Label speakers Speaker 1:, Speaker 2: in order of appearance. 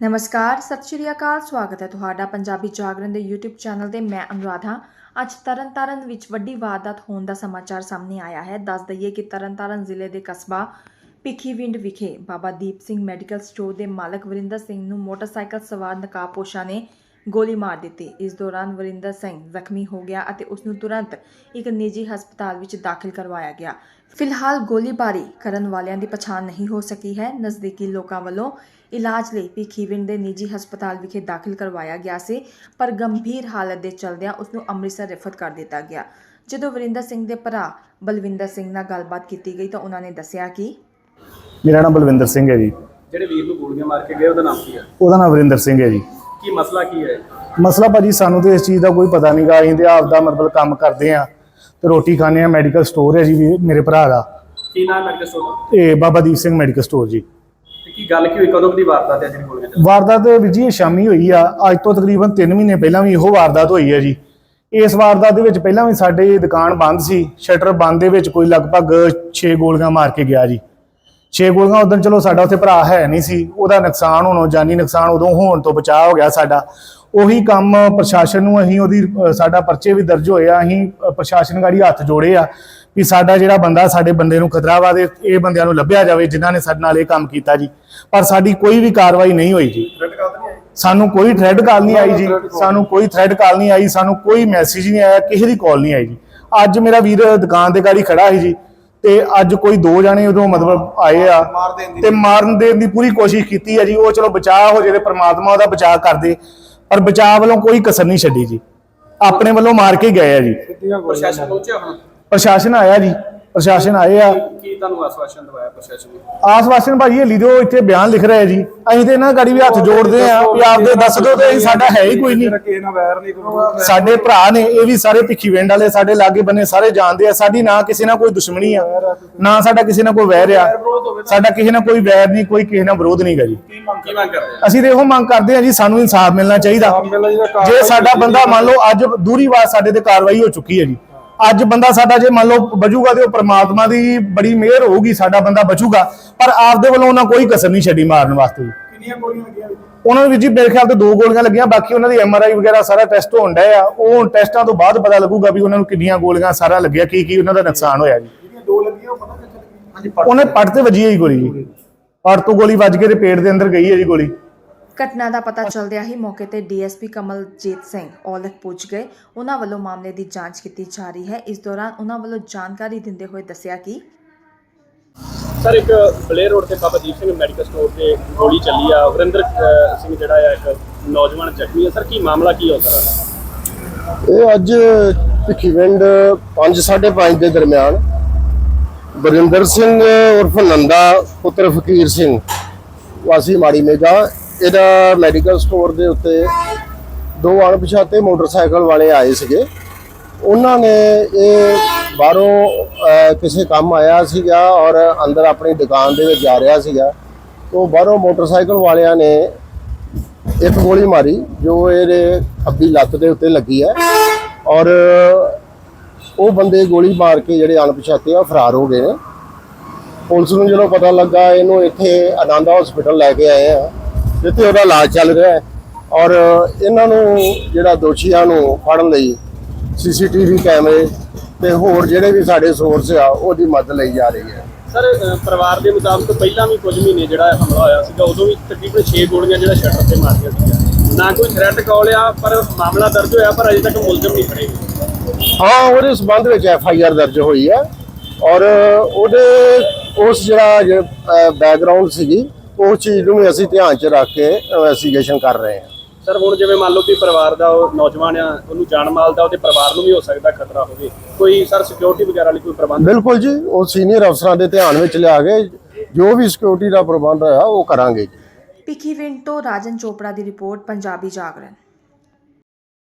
Speaker 1: ਨਮਸਕਾਰ, ਸਤਿ ਸ਼੍ਰੀ ਅਕਾਲ, ਸਵਾਗਤ ਹੈ ਤੁਹਾਡਾ ਪੰਜਾਬੀ ਜਾਗਰਣ ਦੇ YouTube ਚੈਨਲ ਤੇ, ਮੈਂ ਅਨੁਰਾਧਾ। ਅੱਜ ਤਰਨਤਾਰਨ ਵਿੱਚ ਵੱਡੀ ਵਾਰਦਾਤ ਹੋਣ ਦਾ ਸਮਾਚਾਰ ਸਾਹਮਣੇ ਆਇਆ ਹੈ। ਦੱਸ ਦਈਏ ਕਿ ਤਰਨਤਾਰਨ ਜ਼ਿਲ੍ਹੇ ਦੇ ਕਸਬਾ ਭਿੱਖੀਵਿੰਡ ਵਿਖੇ ਬਾਬਾ ਦੀਪ ਸਿੰਘ ਮੈਡੀਕਲ ਸਟੋਰ ਦੇ ਮਾਲਕ ਵਰਿੰਦਰ ਸਿੰਘ ਨੂੰ ਮੋਟਰਸਾਈਕਲ ਸਵਾਰ ਨਕਾਬਪੋਸ਼ਾਂ ਨੇ ਗੋਲੀ ਮਾਰ ਦਿੱਤੀ। ਇਸ ਦੌਰਾਨ ਵਰਿੰਦਰ ਸਿੰਘ ਜ਼ਖਮੀ ਹੋ ਗਿਆ ਅਤੇ ਉਸ ਨੂੰ ਤੁਰੰਤ ਇੱਕ ਨਿੱਜੀ ਹਸਪਤਾਲ ਵਿੱਚ ਦਾਖਲ ਕਰਵਾਇਆ ਗਿਆ। ਫਿਲਹਾਲ ਗੋਲੀਬਾਰੀ ਕਰਨ ਵਾਲਿਆਂ ਦੀ ਪਛਾਣ ਨਹੀਂ ਹੋ ਸਕੀ ਹੈ। ਨਜ਼ਦੀਕੀ ਲੋਕਾਂ ਵੱਲੋਂ ਇਲਾਜ ਲਈ ਭਿੱਖੀਵਿੰਡ ਦੇ ਨਿੱਜੀ ਹਸਪਤਾਲ ਵਿਖੇ ਦਾਖਲ ਕਰਵਾਇਆ ਗਿਆ ਸੀ ਪਰ ਗੰਭੀਰ ਹਾਲਤ ਦੇ ਚਲਦਿਆਂ ਉਸ ਨੂੰ ਅੰਮ੍ਰਿਤਸਰ ਰੈਫਰ ਕਰ ਦਿੱਤਾ ਗਿਆ। ਜਦੋਂ ਵਰਿੰਦਰ ਸਿੰਘ ਦੇ ਭਰਾ ਬਲਵਿੰਦਰ ਸਿੰਘ ਨਾਲ ਗੱਲਬਾਤ ਕੀਤੀ ਗਈ ਤਾਂ ਉਹਨਾਂ ਨੇ ਦੱਸਿਆ ਕਿ
Speaker 2: ਮੇਰਾ ਨਾਮ ਬਲਵਿੰਦਰ ਸਿੰਘ ਹੈ ਜੀ।
Speaker 3: ਜਿਹੜੇ ਵੀਰ ਨੂੰ ਗੋਲੀਆਂ ਮਾਰ ਕੇ ਗਏ ਉਹਦਾ ਨਾਮ ਕੀ ਹੈ?
Speaker 2: ਉਹਦਾ ਨਾਮ ਵਰਿੰਦਰ ਸਿੰਘ ਹੈ ਜੀ।
Speaker 3: ਕੀ ਮਸਲਾ ਕੀ ਹੈ?
Speaker 2: ਮਸਲਾ ਭਾਜੀ ਸਾਨੂੰ ਤੇ ਇਸ ਚੀਜ਼ ਦਾ ਕੋਈ ਪਤਾ ਨਹੀਂਗਾ ਅਸੀਂ ਤੇ ਆਪ ਦਾ ਮਤਲਬ ਕੰਮ ਕਰਦੇ ਆ ਤੇ ਰੋਟੀ ਖਾਂਦੇ ਆ ਮੈਡੀਕਲ ਸਟੋਰ ਹੈ ਜੀ ਵੀ ਮੇਰੇ ਭਰਾ ਦਾ।
Speaker 3: ਕੀ ਨਾਮ ਮੈਡੀਕਲ ਸਟੋਰ ਦਾ?
Speaker 2: ਇਹ ਬਾਬਾ ਦੀਪ ਸਿੰਘ ਮੈਡੀਕਲ ਸਟੋਰ ਜੀ।
Speaker 3: ਤੇ ਕੀ ਗੱਲ ਕੀ ਹੋਈ? ਕਦੋਂ ਦੀ ਵਾਰਦਾਤ ਹੈ ਜਿਹੜੀ ਚੱਲੀ
Speaker 2: ਵਾਰਦਾਤ ਵੀ ਜੀ ਇਹ ਸ਼ਾਮੀ ਹੋਈ ਆ। ਅੱਜ ਤੋਂ ਤਕਰੀਬਨ 3 ਮਹੀਨੇ ਪਹਿਲਾਂ ਵੀ ਇਹੋ ਵਾਰਦਾਤ ਹੋਈ ਹੈ ਜੀ। ਇਸ ਵਾਰਦਾਤ ਦੇ ਵਿੱਚ ਪਹਿਲਾਂ ਵੀ ਸਾਡੇ ਦੁਕਾਨ ਬੰਦ ਸੀ। ਸ਼ਟਰ ਬੰਦ ਦੇ ਵਿੱਚ ਕੋਈ ਲਗਭਗ 6 ਗੋਲੀਆਂ ਮਾਰ ਕੇ ਗਿਆ ਜੀ। ਛੇ ਗੋਲੀਆਂ ਉਦੋਂ ਚਲੋ ਸਾਡਾ ਉੱਥੇ ਭਰਾ ਹੈ ਨਹੀਂ ਸੀ, ਉਹਦਾ ਨੁਕਸਾਨ ਹੋਣੋਂ, ਜਾਨੀ ਨੁਕਸਾਨ ਉਦੋਂ ਹੋਣ ਤੋਂ ਬਚਾਅ ਹੋ ਗਿਆ ਸਾਡਾ। ਉਹੀ ਕੰਮ ਪ੍ਰਸ਼ਾਸਨ ਨੂੰ ਅਸੀਂ ਉਹਦੀ ਸਾਡਾ ਪਰਚੇ ਵੀ ਦਰਜ ਹੋਏ ਆ, ਅਸੀਂ ਪ੍ਰਸ਼ਾਸਨ ਗਾੜੀ ਹੱਥ ਜੋੜੇ ਆ ਵੀ ਸਾਡਾ ਜਿਹੜਾ ਬੰਦਾ ਸਾਡੇ ਬੰਦੇ ਨੂੰ ਖਤਰਾ ਵਾ ਤੇ ਇਹ ਬੰਦਿਆਂ ਨੂੰ ਲੱਭਿਆ ਜਾਵੇ, ਜਿਨ੍ਹਾਂ ਨੇ ਸਾਡੇ ਨਾਲ ਇਹ ਕੰਮ ਕੀਤਾ ਜੀ। ਪਰ ਸਾਡੀ ਕੋਈ ਵੀ ਕਾਰਵਾਈ ਨਹੀਂ ਹੋਈ ਜੀ। ਸਾਨੂੰ ਕੋਈ ਥ੍ਰੈਡ ਕਾਲ ਨਹੀਂ ਆਈ ਜੀ। ਸਾਨੂੰ ਕੋਈ ਥ੍ਰੈਡ ਕਾਲ ਨਹੀਂ ਆਈ, ਸਾਨੂੰ ਕੋਈ ਮੈਸੇਜ ਨਹੀਂ ਆਇਆ, ਕਿਸੇ ਦੀ ਕਾਲ ਨਹੀਂ ਆਈ ਜੀ। ਅੱਜ ਮੇਰਾ ਵੀਰ ਦੁਕਾਨ ਦੇ ਗਾੜੀ ਖੜਾ ਸੀ ਜੀ। ਤੇ ਅੱਜ ਕੋਈ ਦੋ ਜਾਣੇ ਉਦੋਂ ਮਤਲਬ ਆਏ ਆ ਤੇ ਮਾਰਨ ਦੇਣ ਦੀ ਪੂਰੀ ਕੋਸ਼ਿਸ਼ ਕੀਤੀ ਹੈ ਜੀ। ਉਹ ਚਲੋ ਬਚਾਅ ਹੋ ਜੇ ਤੇ ਪ੍ਰਮਾਤਮਾ ਉਹਦਾ ਬਚਾਅ ਕਰਦੇ ਪਰ ਬਚਾਅ ਵੱਲੋਂ ਕੋਈ ਕਸਰ ਨਹੀਂ ਛੱਡੀ ਜੀ। ਆਪਣੇ ਵੱਲੋਂ ਮਾਰ ਕੇ ਗਏ ਆ ਜੀ।
Speaker 3: ਪ੍ਰਸ਼ਾਸਨ ਪਹੁੰਚਿਆ ਹੁਣ?
Speaker 2: ਪ੍ਰਸ਼ਾਸਨ ਆਇਆ ਜੀ। ਪ੍ਰਸ਼ਾਸਨ ਆਏ ਆ।
Speaker 3: ਕੀ ਤੁਹਾਨੂੰ ਆਸਵਾਸ਼ਨ ਦਵਾਇਆ ਪ੍ਰਸ਼ਾਸਨ ਨੇ?
Speaker 2: ਆਸਵਾਸਨ ਭਾਜੀ ਹਲੀ ਦੇ ਉਹ ਇੱਥੇ ਬਿਆਨ ਲਿਖ ਰਿਹਾ ਜੀ। ਅਸੀਂ ਤੇ ਇਹਨਾਂ ਗਾੜੀ ਵੀ ਹੱਥ ਜੋੜਦੇ ਆ। ਵੀ ਆਪਦੇ ਦੱਸ ਦਿਓ ਤੇ ਅਸੀਂ ਸਾਡਾ ਹੈ ਹੀ ਕੋਈ ਨਹੀਂ। ਸਾਡੇ ਭਰਾ ਨੇ ਇਹ ਵੀ ਸਾਰੇ ਭਿੱਖੀ ਵਿੰਡ ਵਾਲੇ ਸਾਡੇ ਲਾਗੇ ਬੰਨੇ ਸਾਰੇ ਜਾਣਦੇ ਆ। ਸਾਡੀ ਨਾ ਕਿਸੇ ਨਾਲ ਕੋਈ ਦੁਸ਼ਮਣੀ ਆ ਨਾ ਸਾਡਾ ਕਿਸੇ ਨਾਲ ਕੋਈ ਵੈਰ ਆ। ਸਾਡਾ ਕਿਸੇ ਨਾਲ ਕੋਈ ਵੈਰ ਨਹੀਂ ਕੋਈ ਕਿਸੇ ਨਾਲ ਵਿਰੋਧ ਨਹੀਂ ਗਾ ਜੀ। ਅਸੀਂ ਤੇ ਇਹੋ ਮੰਗ ਕਰਦੇ ਆ ਜੀ ਸਾਨੂੰ ਇਨਸਾਫ ਮਿਲਣਾ ਚਾਹੀਦਾ। ਜੇ ਸਾਡਾ ਬੰਦਾ ਮੰਨ ਲਓ ਅੱਜ ਦੂਰੀਵਾਰ ਸਾਡੇ ਤੇ ਕਾਰਵਾਈ ਹੋ ਚੁੱਕੀ ਹੈ ਜੀ। ਅੱਜ ਬੰਦਾ ਸਾਡਾ ਜੇ ਮੰਨ ਲਓ ਬਚੂਗਾ ਤੇ ਉਹ ਪ੍ਰਮਾਤਮਾ ਦੀ ਬੜੀ ਮਿਹਰ ਹੋਊਗੀ ਸਾਡਾ ਬੰਦਾ ਬਚੂਗਾ। ਪਰ ਆਪਦੇ ਵੱਲੋਂ ਉਹਨਾਂ ਕੋਈ ਕਸਰ ਨਹੀਂ ਛੱਡੀ ਮਾਰਨ ਵਾਸਤੇ। ਜੀ
Speaker 4: ਕਿੰਨੀਆਂ ਗੋਲੀਆਂ ਲੱਗੀਆਂ
Speaker 2: ਉਹਨਾਂ ਨੂੰ ਵੀ ਜੀ ਮੇਰੇ ਖਿਆਲ ਤੇ ਦੋ ਗੋਲੀਆਂ ਲੱਗੀਆਂ ਬਾਕੀ ਉਹਨਾਂ ਦੀ ਐਮਆਰਆਈ ਵਗੈਰਾ ਸਾਰਾ ਟੈਸਟ ਹੋਣ ਡਿਆ ਆ। ਉਹ ਟੈਸਟਾਂ ਤੋਂ ਬਾਅਦ ਪਤਾ ਲੱਗੂਗਾ ਵੀ ਉਹਨਾਂ ਨੂੰ ਕਿੰਨੀਆਂ ਗੋਲੀਆਂ ਸਾਰਾ ਲੱਗਿਆ ਕੀ ਕੀ ਉਹਨਾਂ ਦਾ ਨੁਕਸਾਨ ਹੋਇਆ ਜੀ।
Speaker 4: ਜਿਹੜੀਆਂ ਦੋ ਲੱਗੀਆਂ ਉਹ ਪਤਾ ਕਿੱਥੇ ਲੱਗੀਆਂ? ਹਾਂਜੀ
Speaker 2: ਉਹਨੇ ਪੱਟ ਤੇ ਵੱਜੀ ਹੈ ਜੀ ਗੋਲੀ ਜੀ। ਪੱਟ ਤੋਂ ਗੋਲੀ ਵੱਜ ਕੇ ਤੇ ਪੇਟ ਦੇ ਅੰਦਰ ਗਈ ਹੈ ਜੀ ਗੋਲੀ।
Speaker 1: ਘਟਨਾ ਦਾ ਪਤਾ ਚੱਲਦਿਆਂ ਹੀ ਮੌਕੇ ਤੇ ਡੀਐਸਪੀ ਕਮਲਜੀਤ ਸਿੰਘ ਔਲਖ ਪੁੱਜ ਗਏ। ਉਹਨਾਂ ਵੱਲੋਂ ਮਾਮਲੇ ਦੀ ਜਾਂਚ ਕੀਤੀ ਜਾ ਰਹੀ ਹੈ। ਇਸ ਦੌਰਾਨ ਉਹਨਾਂ ਵੱਲੋਂ ਜਾਣਕਾਰੀ ਦਿੰਦੇ ਹੋਏ ਦੱਸਿਆ ਕਿ
Speaker 3: ਸਰ ਇੱਕ ਬਲੇਅਰ ਰੋਡ ਤੇ ਬਾਬਾ ਦੀਪ ਸਿੰਘ ਮੈਡੀਕਲ ਸਟੋਰ ਤੇ ਗੋਲੀ ਚੱਲੀ ਆ। ਵਰਿੰਦਰ ਸਿੰਘ ਜਿਹੜਾ ਆ ਇੱਕ ਨੌਜਵਾਨ ਜ਼ਖਮੀ ਆ। ਸਰ ਕੀ ਮਾਮਲਾ ਕੀ ਹੋ ਸਰ
Speaker 5: ਇਹ ਅੱਜ ਭਿੱਖੀਵਿੰਡ 5:30 ਦੇ ਦਰਮਿਆਨ ਬਰਿੰਦਰ ਸਿੰਘ ਉਰਫ ਨੰਦਾ ਪੁੱਤਰ ਫਕੀਰ ਸਿੰਘ ਵਾਸੀ ਮਾੜੀ ਮੇਗਾ ਇਹਦਾ ਮੈਡੀਕਲ ਸਟੋਰ ਦੇ ਉੱਤੇ ਦੋ ਅਣਪਛਾਤੇ ਮੋਟਰਸਾਈਕਲ ਵਾਲੇ ਆਏ ਸੀਗੇ। ਉਹਨਾਂ ਨੇ ਇਹ ਬਾਹਰੋਂ ਕਿਸੇ ਕੰਮ ਆਇਆ ਸੀਗਾ ਔਰ ਅੰਦਰ ਆਪਣੀ ਦੁਕਾਨ ਦੇ ਵਿੱਚ ਜਾ ਰਿਹਾ ਸੀਗਾ। ਤੋਂ ਬਾਹਰੋਂ ਮੋਟਰਸਾਈਕਲ ਵਾਲਿਆਂ ਨੇ ਇੱਕ ਗੋਲੀ ਮਾਰੀ, ਜੋ ਇਹਦੇ ਖੱਬੀ ਲੱਤ ਦੇ ਉੱਤੇ ਲੱਗੀ ਹੈ ਔਰ ਉਹ ਬੰਦੇ ਗੋਲੀ ਮਾਰ ਕੇ ਜਿਹੜੇ ਅਣਪਛਾਤੇ ਆ ਫਰਾਰ ਹੋ ਗਏ ਨੇ। ਪੁਲਿਸ ਨੂੰ ਜਦੋਂ ਪਤਾ ਲੱਗਾ, ਇਹਨੂੰ ਇੱਥੇ ਆਨੰਦ ਹਸਪੀਟਲ ਲੈ ਕੇ ਆਏ ਆ। ਜਿੱਥੇ ਉਹਦਾ ਇਲਾਜ ਚੱਲ ਰਿਹਾ ਹੈ। ਔਰ ਇਹਨਾਂ ਨੂੰ ਜਿਹੜਾ ਦੋਸ਼ੀਆਂ ਨੂੰ ਫੜਨ ਲਈ ਸੀਸੀਟੀਵੀ ਕੈਮਰੇ ਤੇ ਹੋਰ ਜਿਹੜੇ ਵੀ ਸਾਡੇ ਸੋਰਸ ਆ ਉਹਦੀ ਮਦਦ ਲਈ ਜਾ ਰਹੀ ਹੈ।
Speaker 3: ਸਰ ਪਰਿਵਾਰ ਦੇ ਮੁਤਾਬਕ ਪਹਿਲਾਂ ਵੀ ਕੁਝ ਮਹੀਨੇ ਜਿਹੜਾ ਹਮਲਾ ਹੋਇਆ ਸੀਗਾ ਉਦੋਂ ਵੀ ਤਕਰੀਬਨ 6 ਗੋਲੀਆਂ ਜਿਹੜਾ ਸ਼ਟਰ ਤੇ ਮਾਰੀਆਂ ਸੀਗੀਆਂ ਨਾ ਕੋਈ ਥ੍ਰੈਟ ਕਾਲ ਆ ਪਰ ਮਾਮਲਾ ਦਰਜ ਹੋਇਆ ਪਰ ਅਜੇ ਤੱਕ ਮੁਲਜ਼ਮ ਨਹੀਂ ਫੜੇ
Speaker 5: ਹਾਂ ਉਹਦੇ ਸਬੰਧ ਵਿੱਚ ਐਫ ਆਈ ਆਰ ਦਰਜ ਹੋਈ ਹੈ। ਔਰ ਉਹਦੇ ਉਸ ਜਿਹੜਾ ਬੈਕਗ੍ਰਾਉਂਡ ਸੀਗੀ ਉਸ ਚੀਜ਼ ਨੂੰ ਵੀ ਅਸੀਂ ਧਿਆਨ 'ਚ ਰੱਖ ਕੇ ਇਨਵੈਸਟੀਗੇਸ਼ਨ ਕਰ ਰਹੇ ਹਾਂ।
Speaker 3: ਸਰ ਹੁਣ ਜਿਵੇਂ ਮੰਨ ਲਓ ਕਿ ਪਰਿਵਾਰ ਦਾ ਉਹ ਨੌਜਵਾਨ ਆ ਉਹਨੂੰ ਜਾਨ ਮਾਲ ਦਾ ਉਹਦੇ ਪਰਿਵਾਰ ਨੂੰ ਵੀ ਹੋ ਸਕਦਾ ਖਤਰਾ ਹੋਵੇ। ਕੋਈ ਸਰ ਸਿਕਿਉਰਿਟੀ ਵਗੈਰਾ ਲਈ ਕੋਈ ਪ੍ਰਬੰਧ?
Speaker 5: ਬਿਲਕੁਲ ਜੀ ਉਹ ਸੀਨੀਅਰ ਅਫਸਰਾਂ ਦੇ ਧਿਆਨ ਵਿੱਚ ਲਿਆ ਕੇ ਜੋ ਵੀ ਸਿਕਿਉਰਿਟੀ ਦਾ ਪ੍ਰਬੰਧ ਹੋਇਆ ਉਹ ਕਰਾਂਗੇ ਜੀ।
Speaker 1: ਭਿੱਖੀਵਿੰਡ ਤੋਂ ਰਾਜਨ ਚੋਪੜਾ ਦੀ ਰਿਪੋਰਟ ਪੰਜਾਬੀ ਜਾਗਰਣ।